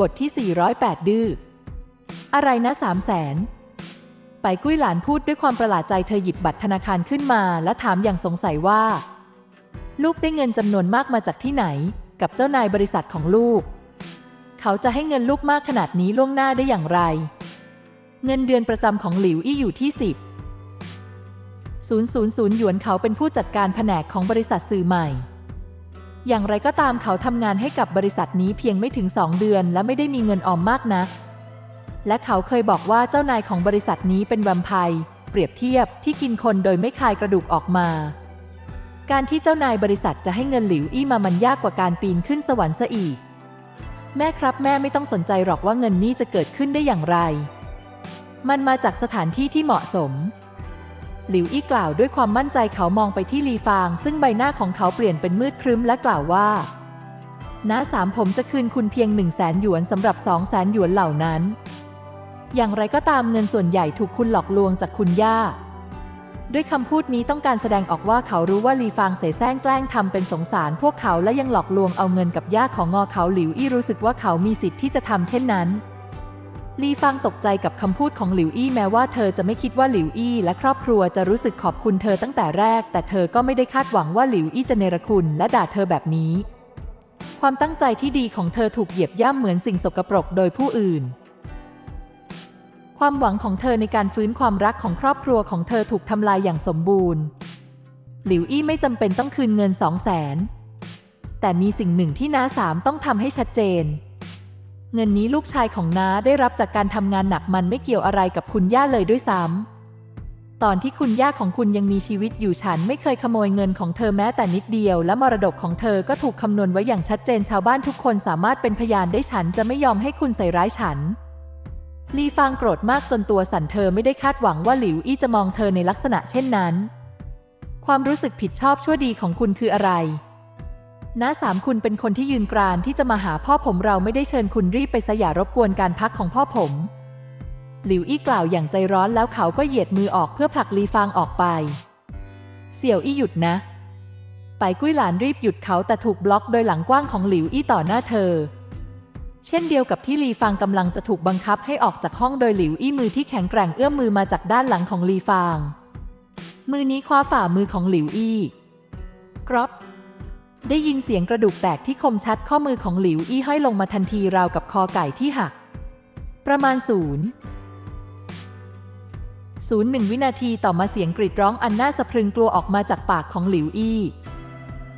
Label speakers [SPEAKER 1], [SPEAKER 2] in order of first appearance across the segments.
[SPEAKER 1] บทที่ 408 ดื้อ อะไรนะสามแสนไปกุ้ยหลานพูดด้วยความประหลาดใจเธอหยิบบัตรธนาคารขึ้นมา และถามอย่างสงสัยว่า ลูกได้เงินจำนวนมากมาจากที่ไหน กับเจ้านายบริษัทของลูก เขาจะให้เงินลูกมากขนาดนี้ล่วงหน้าได้อย่างไร เงินเดือนประจำของหลิวอี้อยู่ที่ 10 000หยวนเขาเป็นผู้จัดการแผนกของบริษัทสื่อใหม่ อย่างไรก็ตามเขาทำงานให้กับบริษัทนี้เพียงไม่ถึงสองเดือน และไม่ได้มีเงินออมมากนัก และเขาเคยบอกว่าเจ้านายของบริษัทนี้เป็นแวมไพร์เปรียบเทียบที่กินคนโดยไม่คายกระดูกออกมา การที่เจ้านายบริษัทจะให้เงินหลิวอี้มามันยากกว่าการปีนขึ้นสวรรค์ซะอีก แม่ครับแม่ไม่ต้องสนใจหรอกว่าเงินนี้จะเกิดขึ้นได้อย่างไร มันมาจากสถานที่ที่เหมาะสม หลิวอี้กล่าวด้วยความมั่นใจเขามองไปที่ลีฟาง ซึ่งใบหน้าของเขาเปลี่ยนเป็นมืดครึ้มและกล่าวว่าน้าสามผมจะคืนคุณเพียงหนึ่งแสนหยวนสำหรับสองแสนหยวนเหล่านั้น อย่างไรก็ตามเงินส่วนใหญ่ถูกคุณหลอกลวงจากคุณย่า ด้วยคำพูดนี้ต้องการแสดงออกว่าเขารู้ว่าลีฟางเสแสร้งแกล้งทำเป็นสงสาร พวกเขาและยังหลอกลวงเอาเงินกับย่าของงอเขาหลิวอี้รู้สึกว่าเขามีสิทธิ์ที่จะทำเช่นนั้น ลีฟางตกใจกับคำพูดของหลิวอี้แม้ว่าเธอจะไม่คิดว่าหลิวอี้และครอบครัวจะรู้สึกขอบคุณเธอตั้งแต่แรก แต่เธอก็ไม่ได้คาดหวังว่าหลิวอี้จะเนรคุณและด่าเธอแบบนี้ ความตั้งใจที่ดีของเธอถูกเหยียบย่ำเหมือนสิ่งสกปรกโดยผู้อื่น ความหวังของเธอในการฟื้นความรักของครอบครัวของเธอถูกทำลายอย่างสมบูรณ์ หลิวอี้ไม่จำเป็นต้องคืนเงินสองแสนแต่มีสิ่งหนึ่งที่น้าสามต้องทำให้ชัดเจน เงินนี้ลูกชายของน้าได้รับจากการทำงานหนักมันไม่เกี่ยวอะไรกับคุณย่าเลยด้วยซ้ำตอนที่คุณย่าของคุณยังมีชีวิตอยู่ฉันไม่เคยขโมยเงินของเธอแม้แต่นิดเดียว และมรดกของเธอก็ถูกคำนวณไว้อย่างชัดเจนชาวบ้านทุกคนสามารถเป็นพยานได้ฉันจะไม่ยอมให้คุณใส่ร้ายฉันลีฟางโกรธมากจนตัวสั่นเธอไม่ได้คาดหวังว่าหลิวอี้จะมองเธอในลักษณะเช่นนั้น ความรู้สึกผิดชอบชั่วดีของคุณคืออะไร น้าสามคุณเป็นคนที่ยืนกรานที่จะมาหาพ่อผมเราไม่ได้เชิญคุณรีบไปสยารบกวนการพักของพ่อผม หลิวอี้กล่าวอย่างใจร้อนแล้วเขาก็เหยียดมือออกเพื่อผลักลีฟางออกไป เสี่ยวอี้หยุดนะ ไปกุ้ยหลานรีบหยุดเขาแต่ถูกบล็อกโดยหลังกว้างของหลิวอี้ต่อหน้าเธอ เช่นเดียวกับที่ลีฟางกำลังจะถูกบังคับให้ออกจากห้องโดยหลิวอี้มือที่แข็งแกร่งเอื้อมมือมาจากด้านหลังของลีฟาง มือนี้คว้าฝ่ามือของหลิวอี้กรอบ ได้ยินเสียงกระดูกแตกที่คมชัดข้อมือของหลิวอี้ห้อยลงมาทันทีราวกับคอไก่ที่หัก ประมาณศูนย์ศูนย์หนึ่งวินาทีต่อมาเสียงกรีดร้องอันน่าสะพรึงกลัวออกมาจากปากของหลิวอี้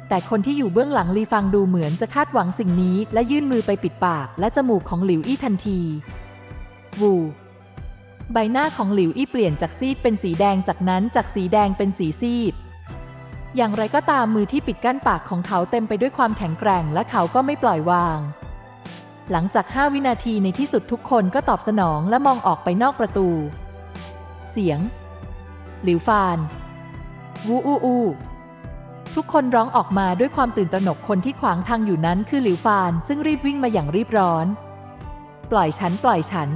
[SPEAKER 1] แต่คนที่อยู่เบื้องหลังลีฟังดูเหมือนจะคาดหวังสิ่งนี้ และยื่นมือไปปิดปากและจมูกของหลิวอี้ทันที วูใบหน้าของหลิวอี้เปลี่ยนจากซีดเป็นสีแดงจากนั้นจากสีแดงเป็นสีซีด อย่างไรก็ตามมือที่ปิดกั้นปากของเขาเต็มไปด้วยความแข็งแกร่งและเขาก็ไม่ปล่อยวาง หลังจาก 5 วินาทีในที่สุดทุกคนก็ตอบสนองและมองออกไปนอกประตู เสียง หลิวฟาน วูอูอูทุกคนร้องออกมาด้วยความตื่นตระหนกคนที่ขวางทางอยู่นั้นคือหลิวฟาน ซึ่งรีบวิ่งมาอย่างรีบร้อน ปล่อยฉันปล่อยฉัน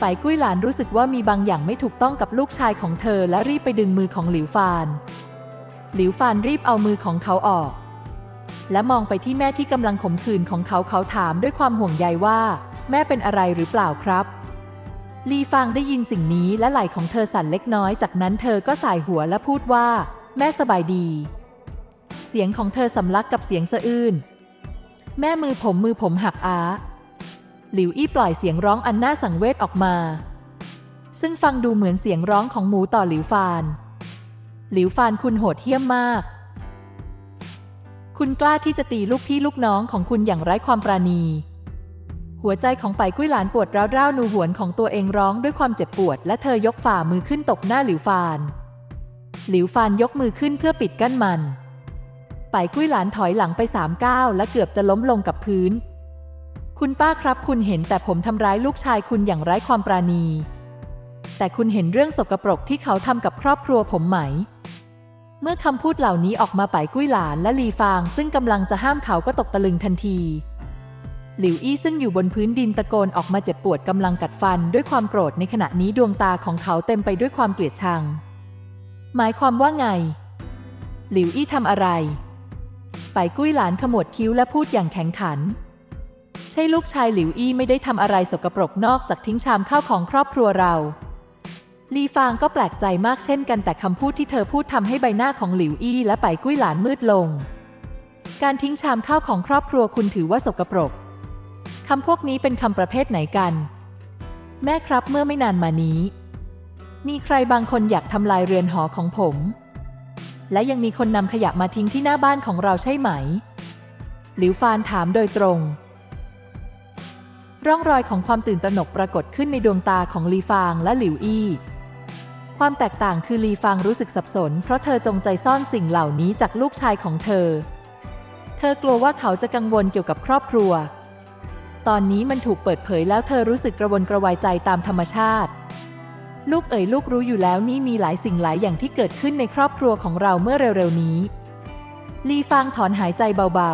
[SPEAKER 1] ไปกุ้ยหลานรู้สึกว่ามีบางอย่างไม่ถูกต้องกับลูกชายของเธอและรีบไปดึงมือของหลิวฟาน หลิวฟานรีบเอามือของเขาออก และมองไปที่แม่ที่กำลังขมขื่นของเขาเขาถามด้วยความห่วงใยว่า แม่เป็นอะไรหรือเปล่าครับ ลีฟางได้ยินสิ่งนี้และไหล่ของเธอสั่นเล็กน้อย จากนั้นเธอก็สายหัวและพูดว่า แม่สบายดี เสียงของเธอสำลักกับเสียงสะอื้นแม่มือผมมือผมหักอาหลิวอี้ปล่อยเสียงร้องอันน่าสังเวชออกมา ซึ่งฟังดูเหมือนเสียงร้องของหมูต่อหลิวฟาน หลิวฟานคุณโหดเหี้ยมมาก คุณกล้าที่จะตีลูกพี่ลูกน้องของคุณอย่างไร้ความปราณี หัวใจของไปกุ้ยหลานปวดร้าวๆนูหวนของตัวเองร้องด้วยความเจ็บปวด และเธอยกฝ่ามือขึ้นตบหน้าหลิวฟาน หลิวฟานยกมือขึ้นเพื่อปิดกั้นมัน ไปกุ้ยหลานถอยหลังไปสามก้าวและเกือบจะล้มลงกับพื้น คุณป้าครับคุณเห็นแต่ผมทำร้ายลูกชายคุณอย่างไร้ความปราณี แต่คุณเห็นเรื่องสกปรกที่เขาทำกับครอบครัวผมไหม เมื่อคำพูดเหล่านี้ออกมาไปกุ้ยหลานและลีฟาง ซึ่งกำลังจะห้ามเขาก็ตกตะลึงทันที หลิวอี้ซึ่งอยู่บนพื้นดินตะโกนออกมาเจ็บปวดกำลังกัดฟันด้วยความโกรธในขณะนี้ดวงตาของเขาเต็มไปด้วยความเกลียดชัง หมายความว่าไง หลิวอี้ทำอะไรไปกุ้ยหลานขมวดคิ้วและพูดอย่างแข็งขันฉช่ลูกชายหลิวอี้ไม่ได้ทำอะไรสกปรกนอกจากทิ้งชามข้าวของครอบครัวเรา ลีฟางก็แปลกใจมากเช่นกันแต่คำพูดที่เธอพูดทำให้ใบหน้าของหลิวอี้และไปกุ้ยหลานมืดลง การทิ้งชามข้าวของครอบครัวคุณถือว่าสกปรกคำพวกนี้เป็นคำประเภทไหนกัน แม่ครับเมื่อไม่นานมานี้ มีใครบางคนอยากทำลายเรือนหอของผม และยังมีคนนำขยะมาทิ้งที่หน้าบ้านของเราใช่ไหม หลิวฟานถามโดยตรง ร่องรอยของความตื่นตระหนกปรากฏขึ้นในดวงตาของลีฟางและหลิวอี้ ความแตกต่างคือลีฟางรู้สึกสับสน เพราะเธอจงใจซ่อนสิ่งเหล่านี้จากลูกชายของเธอ เธอกลัวว่าเขาจะกังวลเกี่ยวกับครอบครัว ตอนนี้มันถูกเปิดเผยแล้วเธอรู้สึกกระวนกระวายใจตามธรรมชาติ ลูกเอ๋ยลูกรู้อยู่แล้วนี่มีหลายสิ่งหลายอย่างที่เกิดขึ้นในครอบครัวของเราเมื่อเร็วๆนี้ ลีฟางถอนหายใจเบา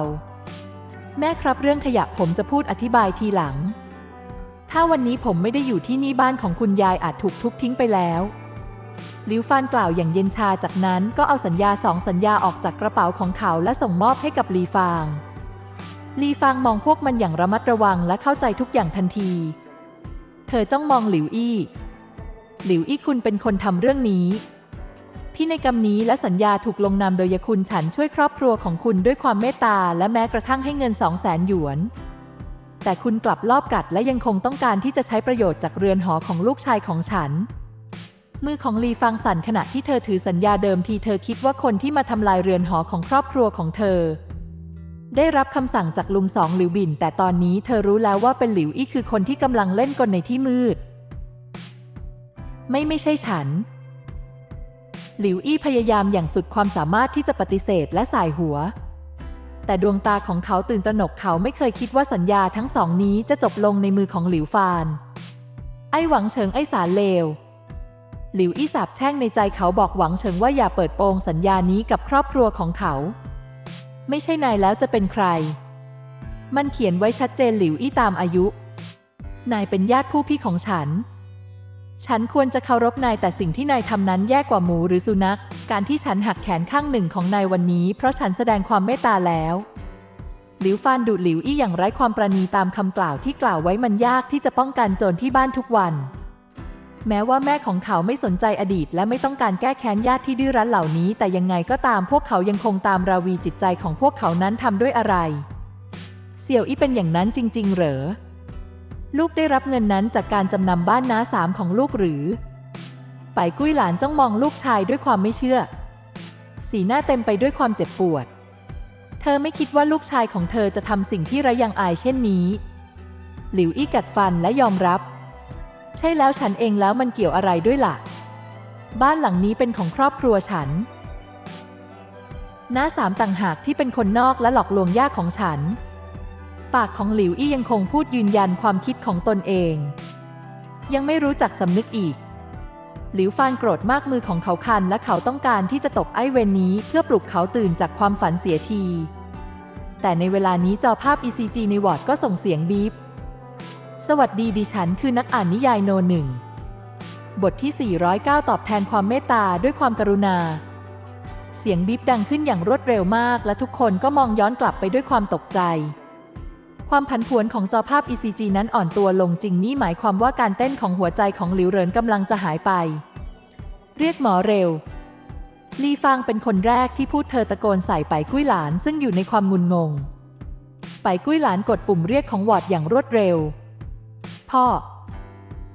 [SPEAKER 1] ๆ แม่ครับเรื่องขยะผมจะพูดอธิบายทีหลัง ถ้าวันนี้ผมไม่ได้อยู่ที่นี่บ้านของคุณยายอาจถูกทุบทิ้งไปแล้ว หลิวฟานกล่าวอย่างเย็นชาจากนั้นก็เอาสัญญาสองสัญญาออกจากกระเป๋าของเขาและส่งมอบให้กับลีฟางลีฟางมองพวกมันอย่างระมัดระวังและเข้าใจทุกอย่างทันที เธอจ้องมองหลิวอี้หลิวอี้คุณเป็นคนทำเรื่องนี้ พินัยกรรมนี้และสัญญาถูกลงนามโดยยคุณฉันช่วยครอบครัวของคุณด้วยความเมตตาและแม้กระทั่งให้เงินสองแสนหยวน แต่คุณกลับลอบกัดและยังคงต้องการที่จะใช้ประโยชน์จากเรือนหอของลูกชายของฉัน มือของลีฟังสั่นขณะที่เธอถือสัญญาเดิมทีเธอคิดว่าคนที่มาทำลายเรือนหอของครอบครัวของเธอ ได้รับคำสั่งจากลุงสองหลิวบิน แต่ตอนนี้เธอรู้แล้วว่าเป็นหลิวอี้คือคนที่กำลังเล่นกลในที่มืด ไม่ไม่ใช่ฉัน หลิวอี้พยายามอย่างสุดความสามารถที่จะปฏิเสธและสายหัว แต่ดวงตาของเขาตื่นตระหนกเขาไม่เคยคิดว่าสัญญาทั้งสองนี้จะจบลงในมือของหลิวฟาน ไอ้หวังเฉิงไอ้สารเลว หลิวอี้สาบแช่งในใจเขาบอกหวังเฉิงว่าอย่าเปิดโปงสัญญานี้กับครอบครัวของเขา ไม่ใช่นายแล้วจะเป็นใคร มันเขียนไว้ชัดเจนหลิวอี้ตามอายุ นายเป็นญาติผู้พี่ของฉัน ฉันควรจะเคารพนายแต่สิ่งที่นายทำนั้นแย่กว่าหมูหรือสุนัข การที่ฉันหักแขนข้างหนึ่งของนายวันนี้ เพราะฉันแสดงความเมตตาแล้วหลิวฟานดุหลิวอี้อย่างไร้ความประณีตามคำกล่าวที่กล่าวไว้มันยากที่จะป้องกันโจรที่บ้านทุกวัน แม้ว่าแม่ของเขาไม่สนใจอดีต และไม่ต้องการแก้แค้นญาติที่ดื้อรั้นเหล่านี้ แต่ยังไงก็ตามพวกเขายังคงตามราวีจิตใจของพวกเขานั้นทำด้วยอะไร เสี่ยวอี้เป็นอย่างนั้นจริง ๆ เหรอ ลูกได้รับเงินนั้นจากการจำนำบ้านน้าสามของลูกหรือ ไปกุ้ยหลานจ้องมองลูกชายด้วยความไม่เชื่อ สีหน้าเต็มไปด้วยความเจ็บปวด เธอไม่คิดว่าลูกชายของเธอจะทำสิ่งที่ร้ยังอายเช่นนี้ หลิวอี้กัดฟันและยอมรับ ใช่แล้วฉันเองแล้วมันเกี่ยวอะไรด้วยล่ะ บ้านหลังนี้เป็นของครอบครัวฉัน น้าสามต่างหากที่เป็นคนนอกและหลอกลวงย่าของฉัน ปากของหลิวอี้ยังคงพูดยืนยันความคิดของตนเอง ยังไม่รู้จักสำนึกอีก หลิวฟานโกรธมากมือของเขาคันและเขาต้องการที่จะตบไอ้เวนนี้เพื่อปลุกเขาตื่นจากความฝันเสียที แต่ในเวลานี้จอภาพ ECG ในวอร์ดก็ส่งเสียงบีบ สวัสดีดิฉันคือนักอ่านนิยายโนหนึ่ง บทที่ 409 ตอบแทนความเมตตาด้วยความกรุณา เสียงบีบดังขึ้นอย่างรวดเร็วมากและทุกคนก็มองย้อนกลับไปด้วยความตกใจ ความผันผวนของจอภาพ ECG นั้นอ่อนตัวลงจริงนี่หมายความว่าการเต้นของหัวใจของหลิวเรินกำลังจะหายไป เรียกหมอเร็ว ลีฟางเป็นคนแรกที่พูดเธอตะโกนใส่ไปกุ้ยหลานซึ่งอยู่ในความงุนงง ไปกุ้ยหลานกดปุ่มเรียกของวอร์ดอย่างรวดเร็ว พ่อ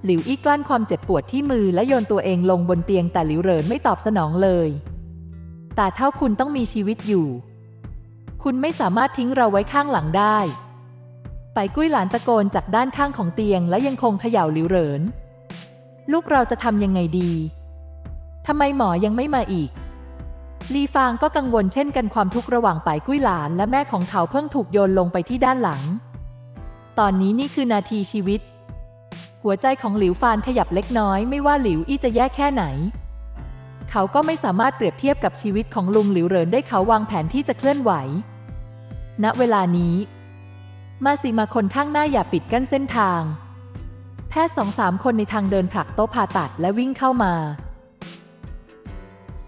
[SPEAKER 1] หลิวอี้กลั้นความเจ็บปวดที่มือและโยนตัวเองลงบนเตียงแต่หลิวเหรินไม่ตอบสนองเลยแต่เท่าคุณต้องมีชีวิตอยู่ คุณไม่สามารถทิ้งเราไว้ข้างหลังได้ ไปกุ้ยหลานตะโกนจากด้านข้างของเตียงและยังคงเขย่าหลิวเหริน ลูกเราจะทำยังไงดีทำไมหมอยังไม่มาอีก ลีฟางก็กังวลเช่นกันความทุกข์ระหว่างไปกุ้ยหลานและแม่ของเขาเพิ่งถูกโยนลงไปที่ด้านหลัง ตอนนี้นี่คือนาทีชีวิต หัวใจของหลิวฟานขยับเล็กน้อยไม่ว่าหลิวอี้จะแย่แค่ไหน เขาก็ไม่สามารถเปรียบเทียบกับชีวิตของลุงหลิวเหรินได้เขาวางแผนที่จะเคลื่อนไหว ณเวลานี้ มาสิมาคนข้างหน้าอย่าปิดกั้นเส้นทาง แพทย์สองสามคนในทางเดินผลักโต๊ะผ่าตัดและวิ่งเข้ามา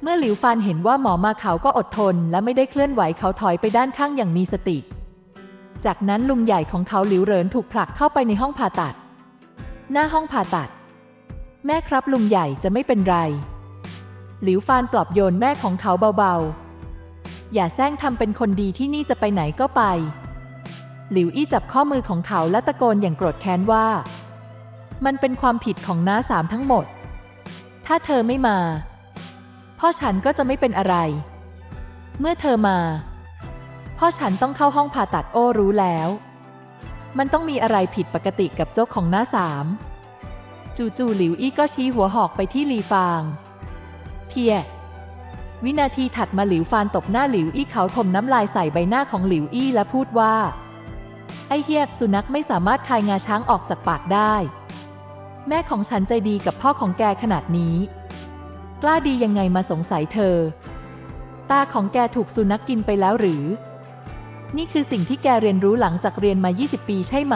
[SPEAKER 1] เมื่อหลิวฟานเห็นว่าหมอมาเขาก็อดทน และไม่ได้เคลื่อนไหวเขาถอยไปด้านข้างอย่างมีสติ จากนั้นลุงใหญ่ของเขาหลิวเหรินถูกผลักเข้าไปในห้องผ่าตัด หน้าห้องผ่าตัด แม่ครับลุงใหญ่จะไม่เป็นไร หลิวฟานปลอบโยนแม่ของเขาเบาๆ อย่าแซงทำเป็นคนดีที่นี่จะไปไหนก็ไป หลิวอี้จับข้อมือของเขาและตะโกนอย่างโกรธแค้นว่า มันเป็นความผิดของน้าสามทั้งหมด ถ้าเธอไม่มา พ่อฉันก็จะไม่เป็นอะไร เมื่อเธอมา พ่อฉันต้องเข้าห้องผ่าตัดโอ้รู้แล้ว มันต้องมีอะไรผิดปกติกับโจ๊กของหน้าสาม จู่ๆหลิวอี้ก็ชี้หัวหอกไปที่ลีฟาง เพีย วินาทีถัดมาหลิวฟานตบหน้าหลิวอี้เขาถมน้ำลายใส่ใบหน้าของหลิวอี้และพูดว่า ไอ้เฮียสุนัขไม่สามารถคายงาช้างออกจากปากได้ แม่ของฉันใจดีกับพ่อของแกขนาดนี้ กล้าดียังไงมาสงสัยเธอ ตาของแกถูกสุนัขกกินไปแล้วหรือ นี่คือสิ่งที่แกเรียนรู้หลังจากเรียนมา 20 ปีใช่ไหม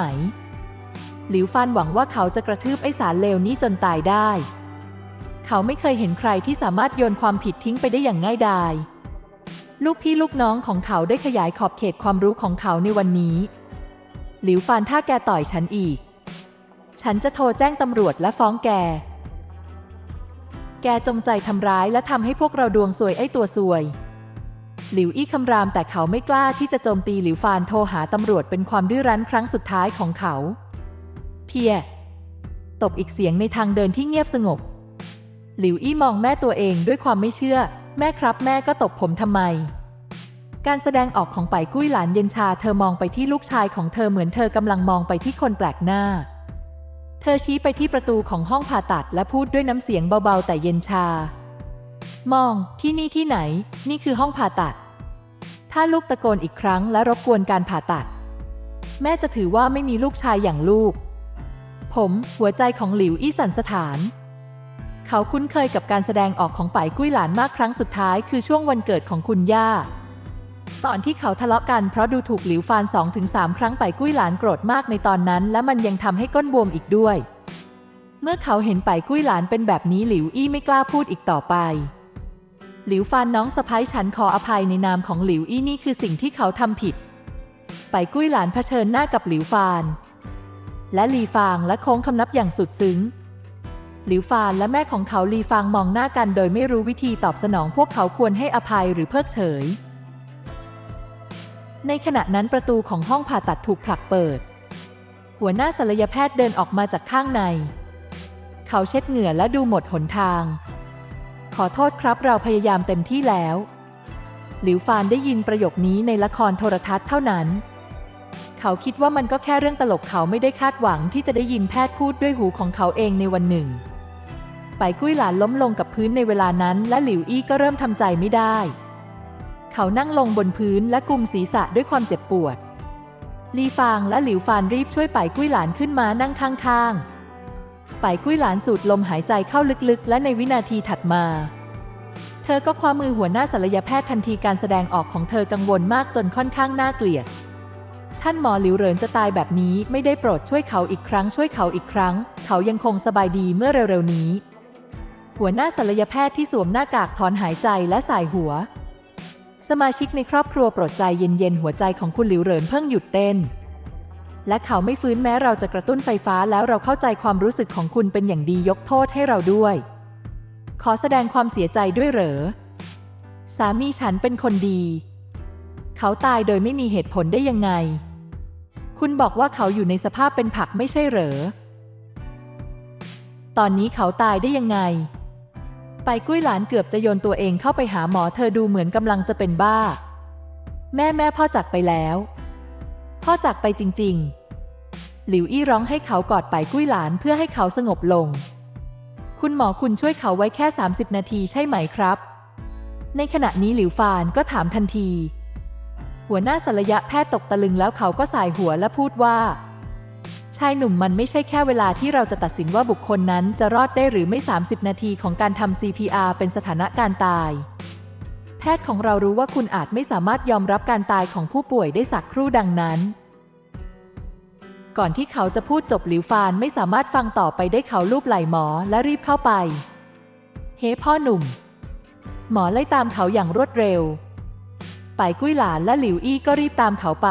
[SPEAKER 1] หลิวฟานหวังว่าเขาจะกระทืบไอ้สารเลวนี้จนตายได้ เขาไม่เคยเห็นใครที่สามารถโยนความผิดทิ้งไปได้อย่างง่ายดาย ลูกพี่ลูกน้องของเขาได้ขยายขอบเขตความรู้ของเขาในวันนี้ หลิวฟานถ้าแกต่อยฉันอีก ฉันจะโทรแจ้งตำรวจและฟ้องแก แกจงใจทำร้ายและทำให้พวกเราดวงซวยไอ้ตัวซวย หลิวอี้คำรามแต่เขาไม่กล้าที่จะโจมตีหลิวฟานโทรหาตำรวจเป็นความดื้อรั้นครั้งสุดท้ายของเขา เพีย ตบอีกเสียงในทางเดินที่เงียบสงบ หลิวอี้มองแม่ตัวเองด้วยความไม่เชื่อ แม่ครับแม่ก็ตบผมทำไม การแสดงออกของไปายกุ้ยหลานเย็นชาเธอมองไปที่ลูกชายของเธอเหมือนเธอกำลังมองไปที่คนแปลกหน้า เธอชี้ไปที่ประตูของห้องผ่าตัดและพูดด้วยน้ำเสียงเบาๆ แต่เย็นชามองที่นี่ที่ไหน นี่คือห้องผ่าตัด ถ้าลูกตะโกนอีกครั้งและรบกวนการผ่าตัด แม่จะถือว่าไม่มีลูกชายอย่างลูก ผมหัวใจของหลิวอี้สันสถาน เขาคุ้นเคยกับการแสดงออกของป่ายกุ้ยหลานมากครั้งสุดท้ายคือช่วงวันเกิดของคุณย่า ตอนที่เขาทะเลาะกันเพราะดูถูกหลิวฟาน2อถึงสครั้งป่ายกุ้ยหลานโกรธมากในตอนนั้น และมันยังทำให้ก้นบวมอีกด้วย เมื่อเขาเห็นป่ายกุ้ยหลานเป็นแบบนี้หลิวอี้ไม่กล้าพูดอีกต่อไป หลิวฟานน้องสะพ้ายฉันขออภัยในนามของหลิวอี้นี่คือสิ่งที่เขาทำผิด ไปกุ้ยหลานเผชิญหน้ากับหลิวฟาน และลีฟางและโค้งคำนับอย่างสุดซึ้ง หลิวฟานและแม่ของเขาลีฟางมองหน้ากันโดยไม่รู้วิธีตอบสนองพวกเขาควรให้อภัยหรือเพิกเฉย ในขณะนั้นประตูของห้องผ่าตัดถูกผลักเปิด หัวหน้าศัลยแพทย์เดินออกมาจากข้างใน เขาเช็ดเหงื่อและดูหมดหนทาง ขอโทษครับเราพยายามเต็มที่แล้ว หลิวฟานได้ยินประโยคนี้ในละครโทรทัศน์เท่านั้น เขาคิดว่ามันก็แค่เรื่องตลกเขาไม่ได้คาดหวังที่จะได้ยินแพทย์พูดด้วยหูของเขาเองในวันหนึ่ง ไปกุ้ยหลานล้มลงกับพื้นในเวลานั้น และหลิวอี้ก็เริ่มทำใจไม่ได้ เขานั่งลงบนพื้นและกุมศีรษะด้วยความเจ็บปวด ลีฟางและหลิวฟานรีบช่วยไปกุ้ยหลานขึ้นมานั่งข้างๆ ไปกุ้ยหลานสูดลมหายใจเข้าลึกๆ และในวินาทีถัดมา เธอก็คว้ามือหัวหน้าศัลยแพทย์ทันทีการแสดงออกของเธอกังวลมากจนค่อนข้างน่าเกลียด ท่านหมอหลิวเหรินจะตายแบบนี้ไม่ได้โปรดช่วยเขาอีกครั้งช่วยเขาอีกครั้ง เขายังคงสบายดีเมื่อเร็วๆนี้ หัวหน้าศัลยแพทย์ที่สวมหน้ากากถอนหายใจและสายหัว สมาชิกในครอบครัวโปรดใจเย็นๆหัวใจของคุณหลิวเหรินเพิ่งหยุดเต้น และเขาไม่ฟื้นแม้เราจะกระตุ้นไฟฟ้าแล้วเราเข้าใจความรู้สึกของคุณเป็นอย่างดียกโทษให้เราด้วย ขอแสดงความเสียใจด้วยเหรอ สามีฉันเป็นคนดี เขาตายโดยไม่มีเหตุผลได้ยังไง คุณบอกว่าเขาอยู่ในสภาพเป็นผักไม่ใช่เหรอ ตอนนี้เขาตายได้ยังไง ไปกุ้ยหลานเกือบจะโยนตัวเองเข้าไปหาหมอเธอดูเหมือนกำลังจะเป็นบ้า แม่แม่พ่อจากไปแล้ว พ่อจากไปจริง ๆ หลิวอี้ร้องให้เขากอดไปกุ้ยหลานเพื่อให้เขาสงบลง คุณหมอคุณช่วยเขาไว้แค่ 30 นาทีใช่ไหมครับ ในขณะนี้หลิวฟานก็ถามทันที หัวหน้าศัลยแพทย์ตกตะลึงแล้วเขาก็สายหัวและพูดว่า ชายหนุ่มมันไม่ใช่แค่เวลาที่เราจะตัดสินว่าบุคคลนั้นจะรอดได้หรือไม่ 30 นาทีของการทำ CPR เป็นสถานะการตาย พทย์ของเรารู้ว่าคุณอาจไม่สามารถยอมรับการตายของผู้ป่วยได้สักครู่ดังนั้น ก่อนที่เขาจะพูดจบหลิวฟานไม่สามารถฟังต่อไปได้เขาลูบไหล่หมอและรีบเข้าไป เฮ้พ่อหนุ่ม หมอไล่ตามเขาอย่างรวดเร็ว ไปกุ้ยหลานและหลิวอี้ก็รีบตามเขาไป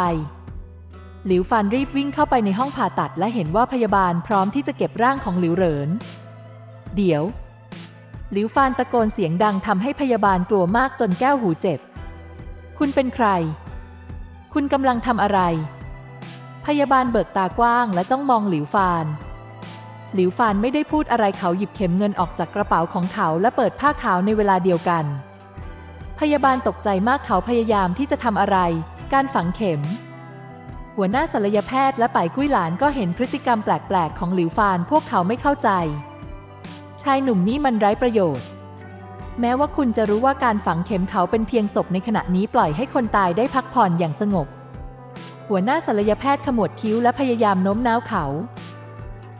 [SPEAKER 1] หลิวฟานรีบวิ่งเข้าไปในห้องผ่าตัดและเห็นว่าพยาบาลพร้อมที่จะเก็บร่างของหลิวเหริน เดี๋ยว หลิวฟานตะโกนเสียงดังทำให้พยาบาลกลัวมากจนแก้วหูเจ็บ คุณเป็นใคร คุณกำลังทำอะไร พยาบาลเบิกตากว้างและจ้องมองหลิวฟาน หลิวฟานไม่ได้พูดอะไรเขาหยิบเข็มเงินออกจากกระเป๋าของเขาและเปิดผ้าขาวในเวลาเดียวกัน พยาบาลตกใจมากเขาพยายามที่จะทำอะไร การฝังเข็มหัวหน้าศัลยแพทย์และป่ายกุ้ยหลานก็เห็นพฤติกรรมแปลก ๆ ของหลิวฟาน พวกเขาไม่เข้าใจ ชายหนุ่มนี้มันไร้ประโยชน์ แม้ว่าคุณจะรู้ว่าการฝังเข็มเขาเป็นเพียงศพในขณะนี้ปล่อยให้คนตายได้พักผ่อนอย่างสงบ หัวหน้าศัลยแพทย์ขมวดคิ้วและพยายามโน้มน้าวเขา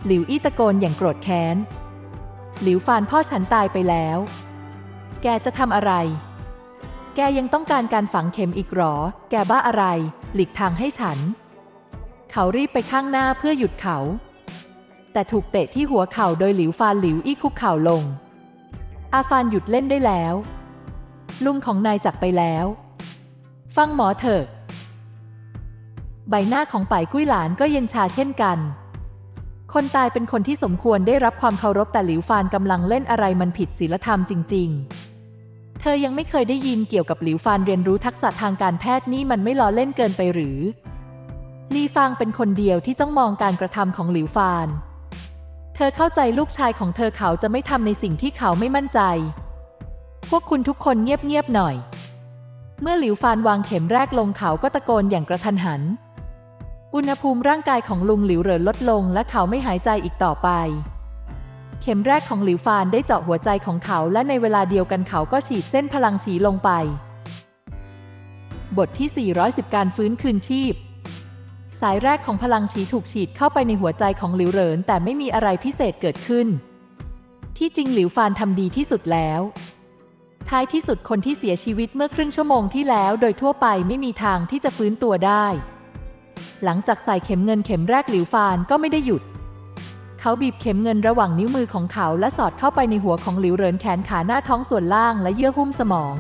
[SPEAKER 1] หลิวอี้ตะโกนอย่างโกรธแค้น หลิวฟานพ่อฉันตายไปแล้ว แกจะทำอะไร แกยังต้องการการฝังเข็มอีกหรอ แกบ้าอะไร หลีกทางให้ฉัน เขารีบไปข้างหน้าเพื่อหยุดเขา แต่ถูกเตะที่หัวเข่าโดยหลิวฟานหลิวอี้คุกเข่าลง อาฟานหยุดเล่นได้แล้ว ลุงของนายจากไปแล้ว ฟังหมอเถอะ ใบหน้าของป่ายกุ้ยหลานก็เย็นชาเช่นกัน คนตายเป็นคนที่สมควรได้รับความเคารพแต่หลิวฟานกำลังเล่นอะไรมันผิดศีลธรรมจริง ๆ เธอยังไม่เคยได้ยินเกี่ยวกับหลิวฟานเรียนรู้ทักษะทางการแพทย์นี่มันไม่ล้อเล่นเกินไปหรือลีฟางเป็นคนเดียวที่จ้องมองการกระทำของหลิวฟาน เธอเข้าใจลูกชายของเธอเขาจะไม่ทำในสิ่งที่เขาไม่มั่นใจ พวกคุณทุกคนเงียบๆหน่อย เมื่อหลิวฟานวางเข็มแรกลงเขาก็ตะโกนอย่างกระทันหัน อุณหภูมิร่างกายของลุงหลิวเรินลดลงและเขาไม่หายใจอีกต่อไป เข็มแรกของหลิวฟานได้เจาะหัวใจของเขาและในเวลาเดียวกันเขาก็ฉีดเส้นพลังฉีลงไป บทที่ 410 การฟื้นคืนชีพ สายแรกของพลังฉีถูกฉีดเข้าไปในหัวใจของหลิวเหรินแต่ไม่มีอะไรพิเศษเกิดขึ้น ที่จริงหลิวฟานทำดีที่สุดแล้ว ท้ายที่สุดคนที่เสียชีวิตเมื่อครึ่งชั่วโมงที่แล้วโดยทั่วไปไม่มีทางที่จะฟื้นตัวได้ หลังจากใส่เข็มเงินเข็มแรกหลิวฟานก็ไม่ได้หยุด เขาบีบเข็มเงินระหว่างนิ้วมือของเขาและสอดเข้าไปในหัวของหลิวเหรินแขนขาหน้าท้องส่วนล่างและเยื่อหุ้มสมอง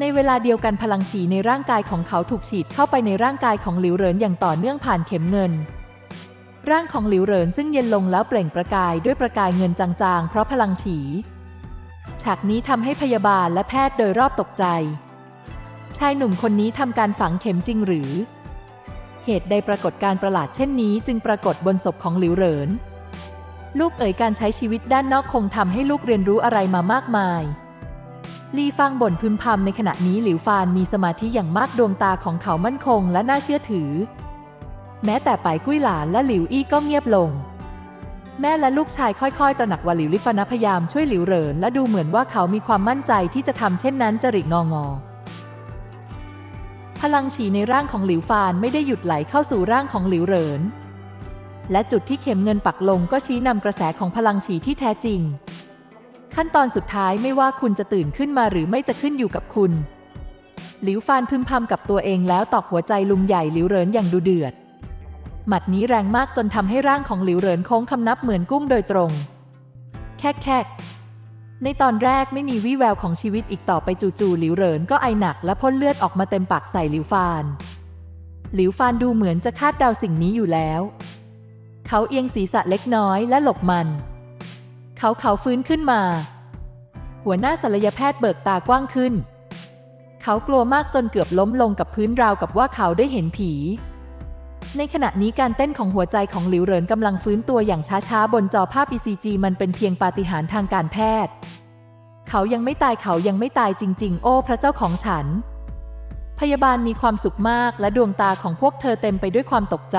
[SPEAKER 1] ในเวลาเดียวกันพลังฉีในร่างกายของเขาถูกฉีดเข้าไปในร่างกายของหลิวเหรินอย่างต่อเนื่องผ่านเข็มเงิน ร่างของหลิวเหรินซึ่งเย็นลงแล้วเปล่งประกายด้วยประกายเงินจางๆ เพราะพลังฉี ฉากนี้ทำให้พยาบาลและแพทย์โดยรอบตกใจ ชายหนุ่มคนนี้ทำการฝังเข็มจริงหรือ เหตุใดปรากฏการประหลาดเช่นนี้จึงปรากฏบนศพของหลิวเหริน ลูกเอ๋ยการใช้ชีวิตด้านนอกคงทำให้ลูกเรียนรู้อะไรมามากมาย ลีฟังบ่นพึมพำในขณะนี้หลิวฟานมีสมาธิอย่างมากดวงตาของเขามั่นคงและน่าเชื่อถือ แม้แต่ป่ายกุ้ยหลานและหลิวอี้ก็เงียบลง แม่และลูกชายค่อยๆ ตระหนักว่าหลิวลิฟานะพยายามช่วยหลิวเหรินและดูเหมือนว่าเขามีความมั่นใจที่จะทำเช่นนั้นจริตงองอพลังฉีในร่างของหลิวฟานไม่ได้หยุดไหลเข้าสู่ร่างของหลิวเหรินและจุดที่เข็มเงินปักลงก็ชี้นำกระแสของพลังฉีที่แท้จริง ขั้นตอนสุดท้ายไม่ว่าคุณจะตื่นขึ้นมาหรือไม่จะขึ้นอยู่กับคุณ หลิวฟานพึมพำกับตัวเองแล้วตอกหัวใจลุงใหญ่หลิวเหรินอย่างดูเดือด หมัดนี้แรงมากจนทำให้ร่างของหลิวเหรินโค้งคำนับเหมือนกุ้งโดยตรง แค่แค่ในตอนแรกไม่มีวี่แววของชีวิตอีกต่อไปจู่ๆหลิวเหรินก็ไอหนักและพ่นเลือดออกมาเต็มปากใส่หลิวฟาน หลิวฟานดูเหมือนจะคาดเดาสิ่งนี้อยู่แล้ว เขาเอียงศีรษะเล็กน้อยและหลบมัน เขาเขาฟื้นขึ้นมา หัวหน้าศัลยแพทย์เบิกตากว้างขึ้น เขากลัวมากจนเกือบล้มลงกับพื้นราวกับว่าเขาได้เห็นผี ในขณะนี้การเต้นของหัวใจของหลิวเหรินกำลังฟื้นตัวอย่างช้าๆ บนจอภาพ ECG มันเป็นเพียงปาฏิหาริย์ทางการแพทย์ เขายังไม่ตายเขายังไม่ตายจริง ๆ โอ้ พระเจ้าของฉัน พยาบาลมีความสุขมากและดวงตาของพวกเธอเต็มไปด้วยความตกใจ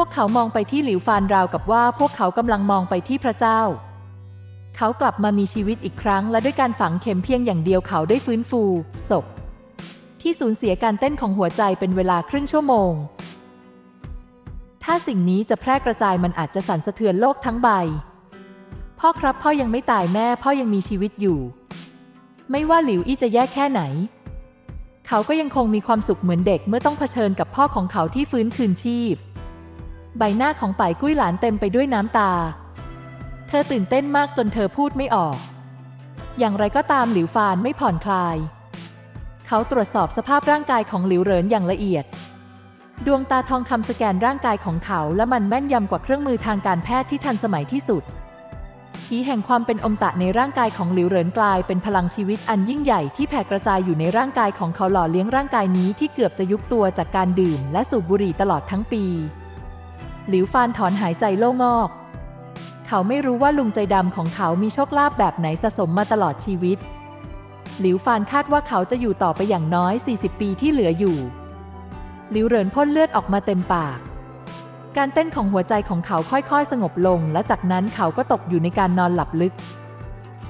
[SPEAKER 1] วกเขามองไปที่หลิวฟานราวกับว่าพวกเขากำลังมองไปที่พระเจ้า เขากลับมามีชีวิตอีกครั้ง และด้วยการฝังเข็มเพียงอย่างเดียวเขาได้ฟื้นฟูศพที่สูญเสียการเต้นของหัวใจเป็นเวลาครึ่งชั่วโมง ถ้าสิ่งนี้จะแพร่กระจายมันอาจจะสั่นสะเทือนโลกทั้งใบ พ่อครับพ่อยังไม่ตายแม่พ่อยังมีชีวิตอยู่ ไม่ว่าหลิวอี้จะแย่แค่ไหน เขาก็ยังคงมีความสุขเหมือนเด็กเมื่อต้องเผชิญกับพ่อของเขาที่ฟื้นคืนชีพ ใบหน้าของป่ายกุ้ยหลานเต็มไปด้วยน้ำตา เธอตื่นเต้นมากจนเธอพูดไม่ออก อย่างไรก็ตามหลิวฟานไม่ผ่อนคลาย เขาตรวจสอบสภาพร่างกายของหลิวเหรินอย่างละเอียด ดวงตาทองคำสแกนร่างกายของเขาและมันแม่นยำกว่าเครื่องมือทางการแพทย์ที่ทันสมัยที่สุด ชี้แห่งความเป็นอมตะในร่างกายของหลิวเหรินกลายเป็นพลังชีวิตอันยิ่งใหญ่ที่แผ่กระจายอยู่ในร่างกายของเขาหล่อเลี้ยงร่างกายนี้ที่เกือบจะยุบตัวจากการดื่ม และสูบบุหรี่ตลอดทั้งปี หลิวฟานถอนหายใจโล่งอก เขาไม่รู้ว่าลุงใจดำของเขามีโชคลาภแบบไหนสะสมมาตลอดชีวิต หลิวฟานคาดว่าเขาจะอยู่ต่อไปอย่างน้อย 40 ปีที่เหลืออยู่ หลิวเหรินพ่นเลือดออกมาเต็มปาก การเต้นของหัวใจของเขาค่อยๆ สงบลง และจากนั้นเขาก็ตกอยู่ในการนอนหลับลึก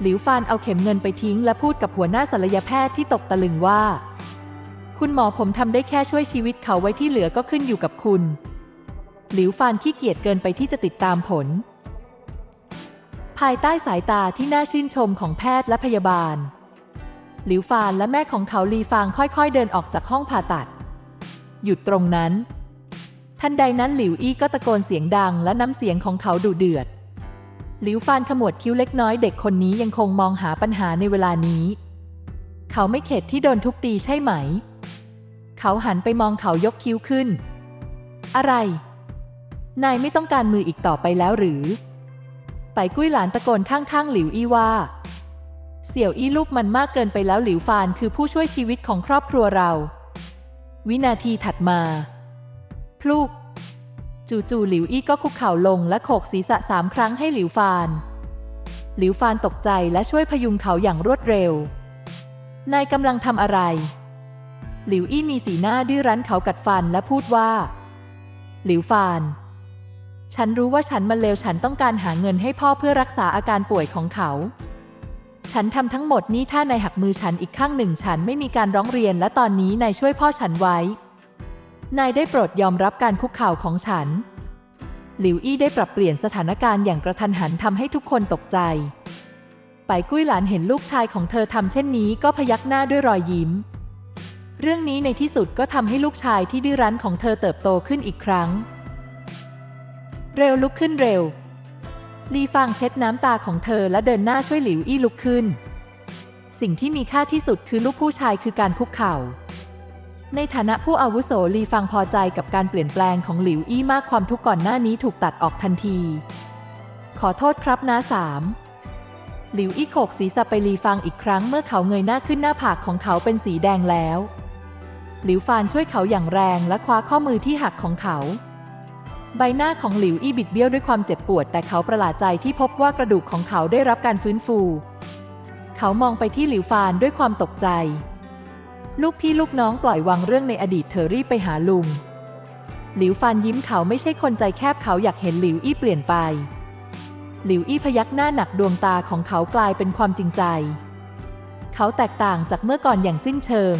[SPEAKER 1] หลิวฟานเอาเข็มเงินไปทิ้ง และพูดกับหัวหน้าศัลยแพทย์ที่ตกตะลึงว่า คุณหมอผมทำได้แค่ช่วยชีวิตเขาไว้ที่เหลือก็ขึ้นอยู่กับคุณ หลิวฟานขี้เกียจเกินไปที่จะติดตามผล ภายใต้สายตาที่น่าชื่นชมของแพทย์และพยาบาล หลิวฟานและแม่ของเขาลีฟางค่อยๆ เดินออกจากห้องผ่าตัด หยุดตรงนั้น ทันใดนั้นหลิวอี้ก็ตะโกนเสียงดังและน้ำเสียงของเขาดุเดือด หลิวฟานขมวดคิ้วเล็กน้อยเด็กคนนี้ยังคงมองหาปัญหาในเวลานี้ เขาไม่เข็ดที่โดนทุบตีใช่ไหม เขาหันไปมองเขายกคิ้วขึ้น อะไร นายไม่ต้องการมืออีกต่อไปแล้วหรือ ไปกุ้ยหลานตะโกนข้างๆหลิวอี้ว่า เสี่ยวอี้ลูกมันมากเกินไปแล้วหลิวฟานคือผู้ช่วยชีวิตของครอบครัวเรา วินาทีถัดมาพลูก จู่ๆหลิวอี้ก็คุกเข่าลงและโขกศีรษะสามครั้งให้หลิวฟาน หลิวฟานตกใจและช่วยพยุงเขาอย่างรวดเร็ว นายกำลังทำอะไร หลิวอี้มีสีหน้าดื้อรั้นเขากัดฟันและพูดว่า หลิวฟาน ฉันรู้ว่าฉันมันเลวฉันต้องการหาเงินให้พ่อเพื่อรักษาอาการป่วยของเขา ฉันทำทั้งหมดนี้ถ้านายหักมือฉันอีกข้างหนึ่ง ฉันไม่มีการร้องเรียนและตอนนี้นายช่วยพ่อฉันไว้ นายได้โปรดยอมรับการคุกเข่าของฉัน หลิวอี้ได้ปรับเปลี่ยนสถานการณ์อย่างกระทันหันทำให้ทุกคนตกใจ ไปกุ้ยหลานเห็นลูกชายของเธอทำเช่นนี้ก็พยักหน้าด้วยรอยยิ้ม เรื่องนี้ในที่สุดก็ทำให้ลูกชายที่ดื้อรั้นของเธอเติบโตขึ้นอีกครั้ง เร็วลุกขึ้นเร็ว ลีฟางเช็ดน้ำตาของเธอและเดินหน้าช่วยหลิวอี้ลุกขึ้น สิ่งที่มีค่าที่สุดคือลูกผู้ชายคือการคุกเข่า ในฐานะผู้อาวุโสลีฟางพอใจกับการเปลี่ยนแปลงของหลิวอี้มากความทุกข์ก่อนหน้านี้ถูกตัดออกทันที ขอโทษครับน้าสามหลิวอี้โขกศีรษะไปลีฟางอีกครั้งเมื่อเขาเงยหน้าขึ้นหน้าผากของเขาเป็นสีแดงแล้ว หลิวฟานช่วยเขาอย่างแรงและคว้าข้อมือที่หักของเขา ใบหน้าของหลิวอี้บิดเบี้ยวด้วยความเจ็บปวด แต่เขาประหลาดใจที่พบว่ากระดูกของเขาได้รับการฟื้นฟู เขามองไปที่หลิวฟานด้วยความตกใจ ลูกพี่ลูกน้องปล่อยวางเรื่องในอดีตเธอรีบไปหาลุง หลิวฟานยิ้มเขาไม่ใช่คนใจแคบเขาอยากเห็นหลิวอี้เปลี่ยนไป หลิวอี้พยักหน้าหนักดวงตาของเขากลายเป็นความจริงใจ เขาแตกต่างจากเมื่อก่อนอย่างสิ้นเชิง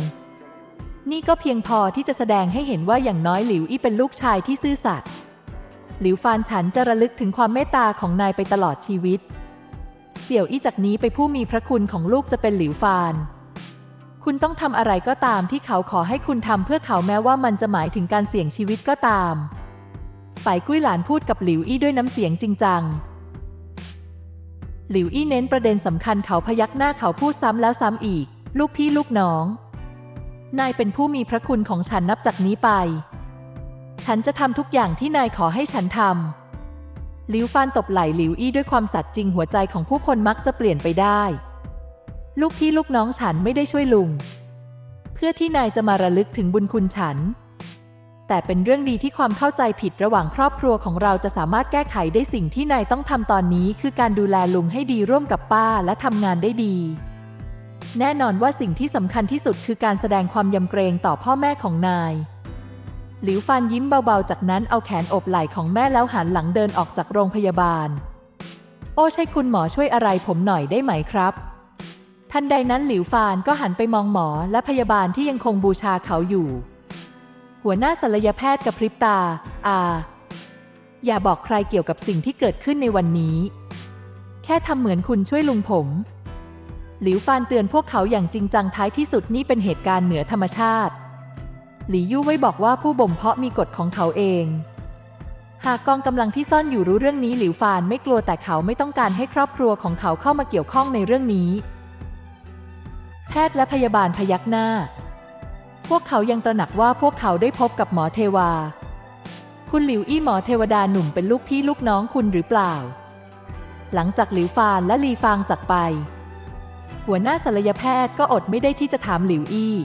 [SPEAKER 1] นี่ก็เพียงพอที่จะแสดงให้เห็นว่าอย่างน้อยหลิวอี้เป็นลูกชายที่ซื่อสัตย์ หลิวฟานฉันจะระลึกถึงความเมตตาของนายไปตลอดชีวิต เสี่ยวอี้จากนี้ไปผู้มีพระคุณของลูกจะเป็นหลิวฟาน คุณต้องทำอะไรก็ตามที่เขาขอให้คุณทำเพื่อเขาแม้ว่ามันจะหมายถึงการเสี่ยงชีวิตก็ตามฝ่ายกุ้ยหลานพูดกับหลิวอี้ด้วยน้ำเสียงจริงจัง หลิวอี้เน้นประเด็นสำคัญเขาพยักหน้าเขาพูดซ้ำแล้วซ้ำอีก ลูกพี่ลูกน้อง นายเป็นผู้มีพระคุณของฉันนับจากนี้ไป ฉันจะทำทุกอย่างที่นายขอให้ฉันทำหลิวฟานตบไหล่หลิวอี้ด้วยความสัตย์จริงหัวใจของผู้คนมักจะเปลี่ยนไปได้ ลูกพี่ลูกน้องฉันไม่ได้ช่วยลุง เพื่อที่นายจะมาระลึกถึงบุญคุณฉัน แต่เป็นเรื่องดีที่ความเข้าใจผิดระหว่างครอบครัวของเราจะสามารถแก้ไขได้สิ่งที่นายต้องทำตอนนี้ คือการดูแลลุงให้ดีร่วมกับป้าและทำงานได้ดีแน่นอนว่าสิ่งที่สำคัญที่สุดคือการแสดงความยำเกรงต่อพ่อแม่ของนาย หลิวฟานยิ้มเบาๆ จากนั้นเอาแขนอบไหล่ของแม่แล้วหันหลังเดินออกจากโรงพยาบาล โอ้ใช่คุณหมอช่วยอะไรผมหน่อยได้ไหมครับ ทันใดนั้นหลิวฟานก็หันไปมองหมอและพยาบาลที่ยังคงบูชาเขาอยู่ หัวหน้าศัลยแพทย์กระพริบตา อา อย่าบอกใครเกี่ยวกับสิ่งที่เกิดขึ้นในวันนี้ แค่ทำเหมือนคุณช่วยลุงผม หลิวฟานเตือนพวกเขาอย่างจริงจังท้ายที่สุดนี่เป็นเหตุการณ์เหนือธรรมชาติ หลี่ยู่ไว้บอกว่าผู้บ่มเพาะมีกฎของเขาเอง หากกองกำลังที่ซ่อนอยู่รู้เรื่องนี้หลิวฟานไม่กลัวแต่เขาไม่ต้องการให้ครอบครัวของเขาเข้ามาเกี่ยวข้องในเรื่องนี้ แพทย์และพยาบาลพยักหน้า พวกเขายังตระหนักว่าพวกเขาได้พบกับหมอเทวา คุณหลิวอี้หมอเทวดาหนุ่มเป็นลูกพี่ลูกน้องคุณหรือเปล่า หลังจากหลิวฟานและลีฟางจากไป หัวหน้าศัลยแพทย์ก็อดไม่ได้ที่จะถามหลิวอี้